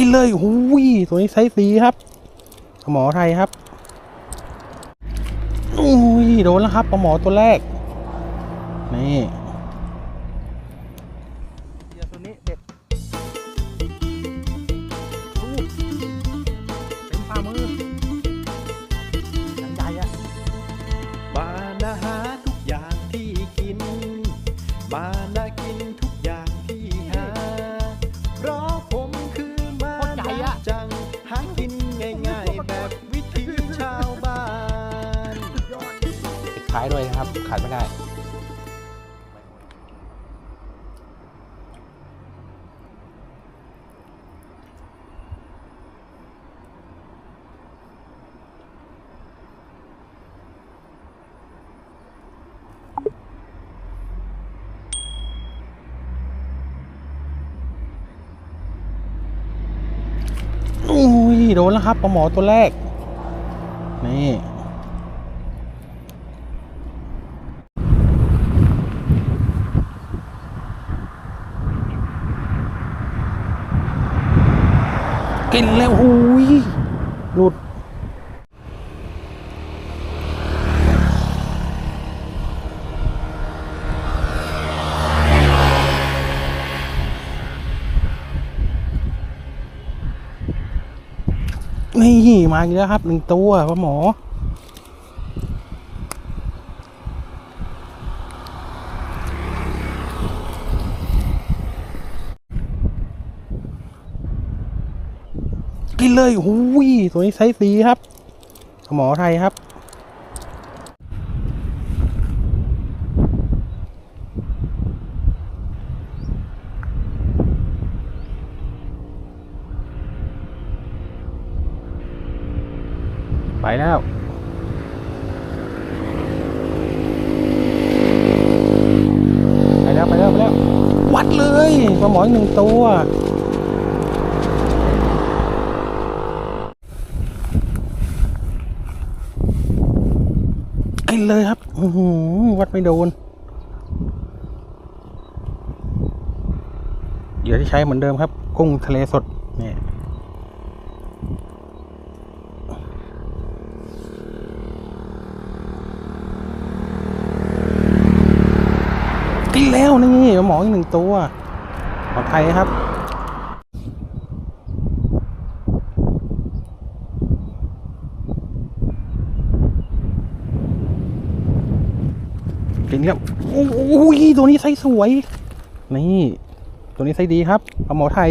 กินเลยหูยตัวนี้ไซส์สีครับ หมอไทยครับอุ้ยโดนแล้วครับปลาหมอตัวแรก นี่ ท้ายด้วยนะครับ ขาดไม่ได้อุ้ยโดนแล้วครับปลาหมอตัวแรก นี่ กินแล้วหูยหลุด นี่ มาอีกแล้วครับหนึ่งตัวพ่อหมอ กินเลยหูยตัวนี้ไซส์สีครับ หมอไทยครับ ไปแล้วไปแล้วไปแล้วไปแล้ววัดเลยปลาหมออีกหนึ่งตัว นเลยครับอื้อหือวัดไม่โดนเหยื่อที่ใช้เหมือนเดิมครับ กุ้งทะเลสดเนี่ยกินแล้วนี่หมออีกหนึ่งตัวปลอดภัยครับ กินครับโอ้โหตัวนี้ไซส์สวย นี่ ตัวนี้ไซส์ดีครับปลาหมอไทย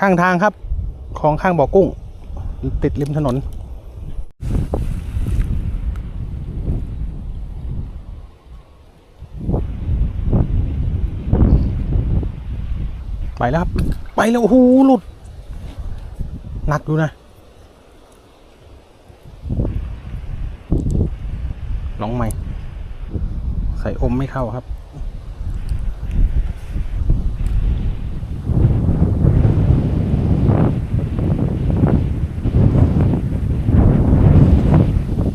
ข้างทางครับของข้างบ่อกุ้ง ติดริมถนน ไปแล้วครับ ไปแล้วโอ้โหหลุด หนักดูนะลองใหม่ ส่อมไม่เข้าครับ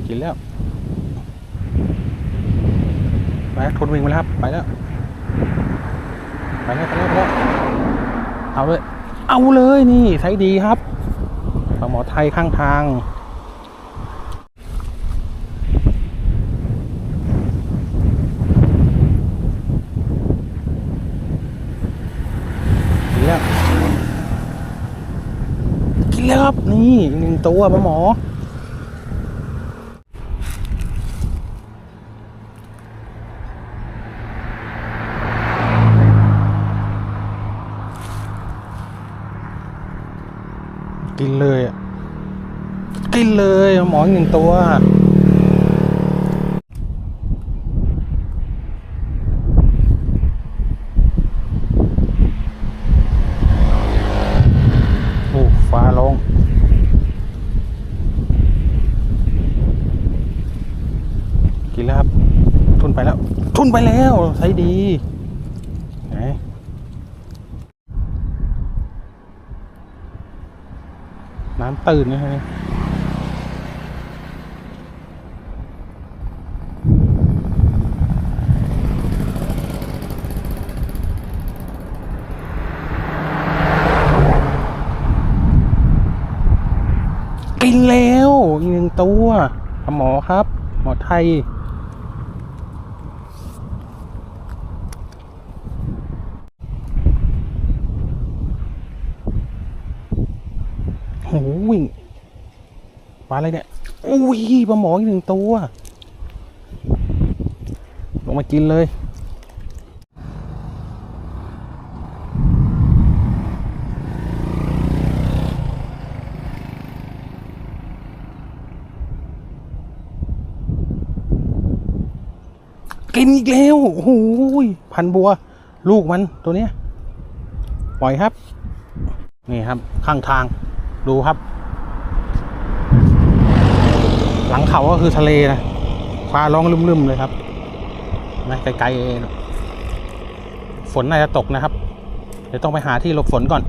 กินแล้วไปทนวิ่งไปแล้วครับ ไปแล้ว ไปแล้วไปแล้วไปแล้วเอาเลย เอาเลยนี่ใช้ดีครับปลาหมอไทยข้างทาง กินแล้วกิน แล้วครับ นี่หนึ่งตัวปลาหมอ กินเลยอะ กินเลยหมอหนึ่งตัว โลง กินแล้วครับ ทุนไปแล้ว ทุนไปแล้วใช้ดีไหนน้ำตื่นนะฮะ แล้วอีกหนึ่งตัวหมอครับ หมอไทย โหวิ่งปลาอะไรเนี่ยอุ้ยปลาหมออีกหนึ่งตัว ลงมากินเลย กินอีกแล้วโอ้โหยพันบัว ลูกมันตัวเนี้ยปล่อยครับ นี่ครับข้างทางดูครับ หลังเขาก็คือทะเลนะฟ้าร้องลืมๆเลยครับนะไกลๆฝนน่าจะตกนะครับ เดี๋ยวต้องไปหาที่หลบฝนก่อน